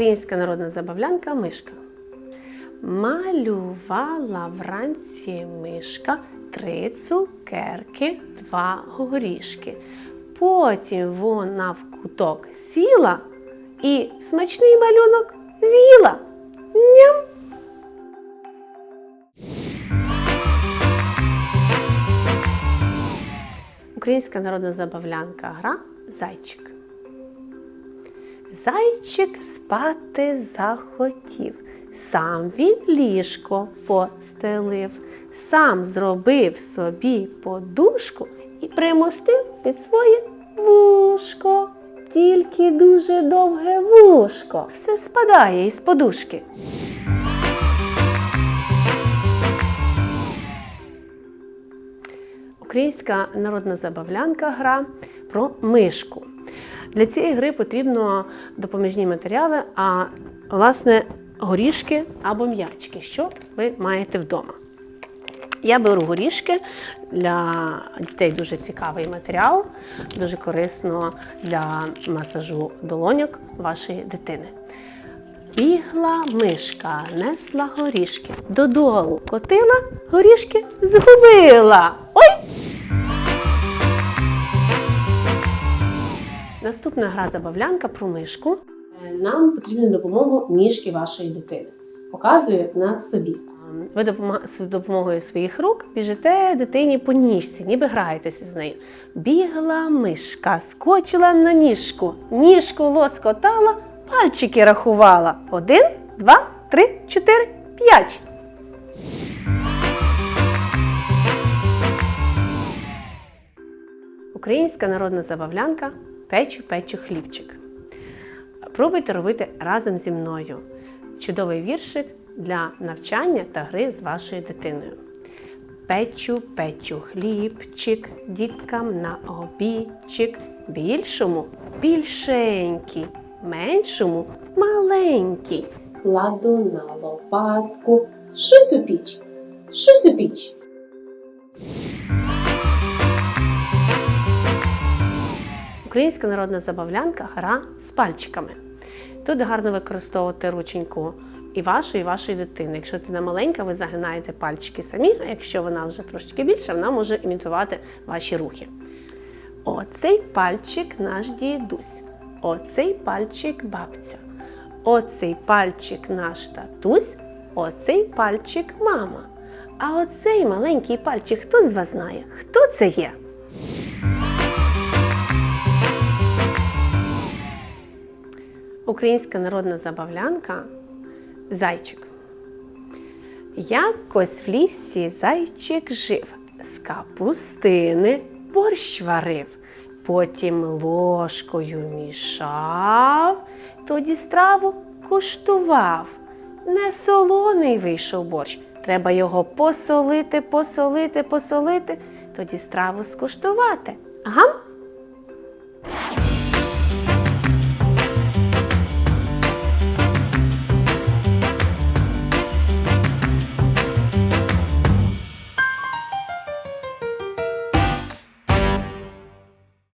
Українська народна забавлянка мишка. Малювала вранці мишка три цукерки, два горішки. Потім вона в куток сіла і смачний малюнок з'їла. Ням! Українська народна забавлянка гра Зайчик. Зайчик спати захотів. Сам він ліжко постелив, сам зробив собі подушку і примостив під своє вушко. Тільки дуже довге вушко. Все спадає із подушки. Українська народна забавлянка гра про мишку. Для цієї гри потрібно допоміжні матеріали, а власне горішки або м'ячки, що ви маєте вдома. Я беру горішки для дітей дуже цікавий матеріал, дуже корисно для масажу долоньок вашої дитини. Бігла мишка, несла горішки, додолу котила, горішки згубила. Ой! Наступна гра забавлянка про мишку. Нам потрібна допомога ніжки вашої дитини. Показую на собі. Ви з допомогою своїх рук біжите дитині по ніжці, ніби граєтеся з нею. Бігла мишка, скочила на ніжку, ніжку лоскотала, пальчики рахувала. Один, два, три, чотири, п'ять. Українська народна забавлянка печу, печу хлібчик. Пробуйте робити разом зі мною. Чудовий віршик для навчання та гри з вашою дитиною. Печу, печу хлібчик, діткам на обідчик, більшому більшенький, меншому маленький. Кладу на лопатку, щось у піч, щось у піч. Українська народна забавлянка гра з пальчиками. Тут гарно використовувати рученьку і вашу, і вашої дитини. Якщо дитина маленька, ви загинаєте пальчики самі, а якщо вона вже трошки більша, вона може імітувати ваші рухи. Оцей пальчик наш дідусь, оцей пальчик бабця, оцей пальчик наш татусь, оцей пальчик мама. А оцей маленький пальчик хто з вас знає? Хто це є? Українська народна забавлянка зайчик. Якось в лісі зайчик жив, з капустини борщ варив, потім ложкою мішав, тоді страву куштував. Не солоний вийшов борщ. Треба його посолити, посолити, посолити, тоді страву скуштувати. Гам!